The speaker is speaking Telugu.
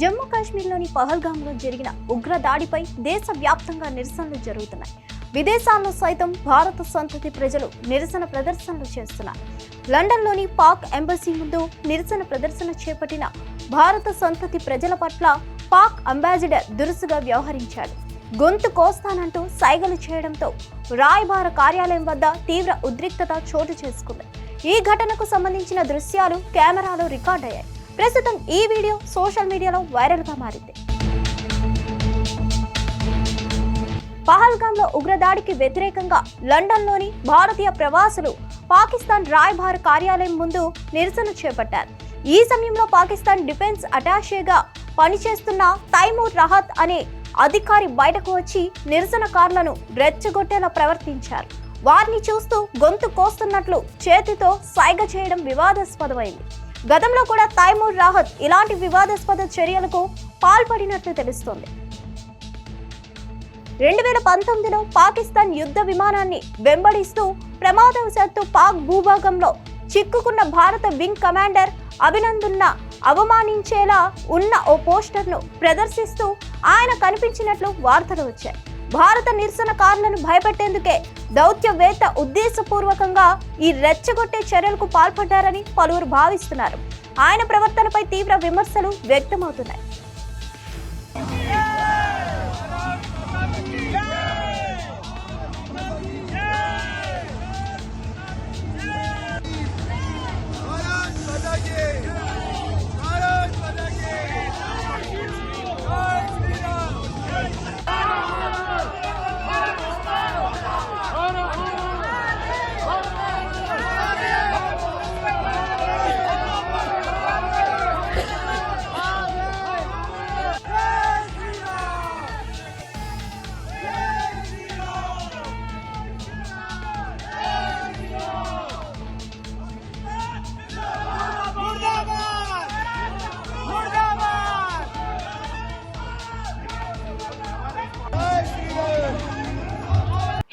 జమ్మూ కాశ్మీర్లోని పహల్గామ్లో జరిగిన ఉగ్ర దాడిపై దేశవ్యాప్తంగా నిరసనలు జరుగుతున్నాయి. విదేశాల్లో సైతం భారత సంతతి ప్రజలు నిరసన ప్రదర్శనలు చేస్తున్నారు. లండన్లోని పాక్ ఎంబసీ ముందు నిరసన ప్రదర్శన చేపట్టిన భారత సంతతి ప్రజల పట్ల పాక్ అంబాసిడర్ దురుసుగా వ్యవహరించాడు. గొంతు కోస్తానంటూ సైగలు చేయడంతో రాయబార కార్యాలయం వద్ద తీవ్ర ఉద్రిక్తత చోటు చేసుకుంది. ఈ ఘటనకు సంబంధించిన దృశ్యాలు కెమెరాలో రికార్డ్ అయ్యాయి ప్రస్తుతం ఈ వీడియో సోషల్ మీడియాలో వైరల్గా మారింది. పహల్గాంలో ఉగ్రదాడికి వ్యతిరేకంగా లండన్లోని భారతీయ ప్రవాసులు పాకిస్తాన్ రాయబార కార్యాలయం ముందు నిరసన చేపట్టారు. ఈ సమయంలో పాకిస్తాన్ డిఫెన్స్ అటాషేగా పనిచేస్తున్న తైమూర్ రహత్ అనే అధికారి బయటకు వచ్చి నిరసనకారులను రెచ్చగొట్టేలా ప్రవర్తించారు. వారిని చూస్తూ గొంతు కోస్తున్నట్లు చేతితో సైగ చేయడం వివాదాస్పదమైంది. గతంలో కూడా తైమూర్ రాహత్ ఇలాంటి వివాదాస్పద చర్యలకు పాల్పడినట్లు తెలుస్తోంది. రెండు వేల పంతొమ్మిదిలో పాకిస్తాన్ యుద్ధ విమానాన్ని వెంబడిస్తూ ప్రమాదవశాత్తు పాక్ భూభాగంలో చిక్కుకున్న భారత వింగ్ కమాండర్ అభినందన్న అవమానించేలా ఉన్న ఓ పోస్టర్ను ప్రదర్శిస్తూ ఆయన కనిపించినట్లు వార్తలు వచ్చాయి. భారత నిరసనకారులను భయపెట్టేందుకే దౌత్యవేత్త ఉద్దేశపూర్వకంగా ఈ రెచ్చగొట్టే చర్యలకు పాల్పడ్డారని పలువురు భావిస్తున్నారు. ఆయన ప్రవర్తనపై తీవ్ర విమర్శలు వ్యక్తమవుతున్నాయి.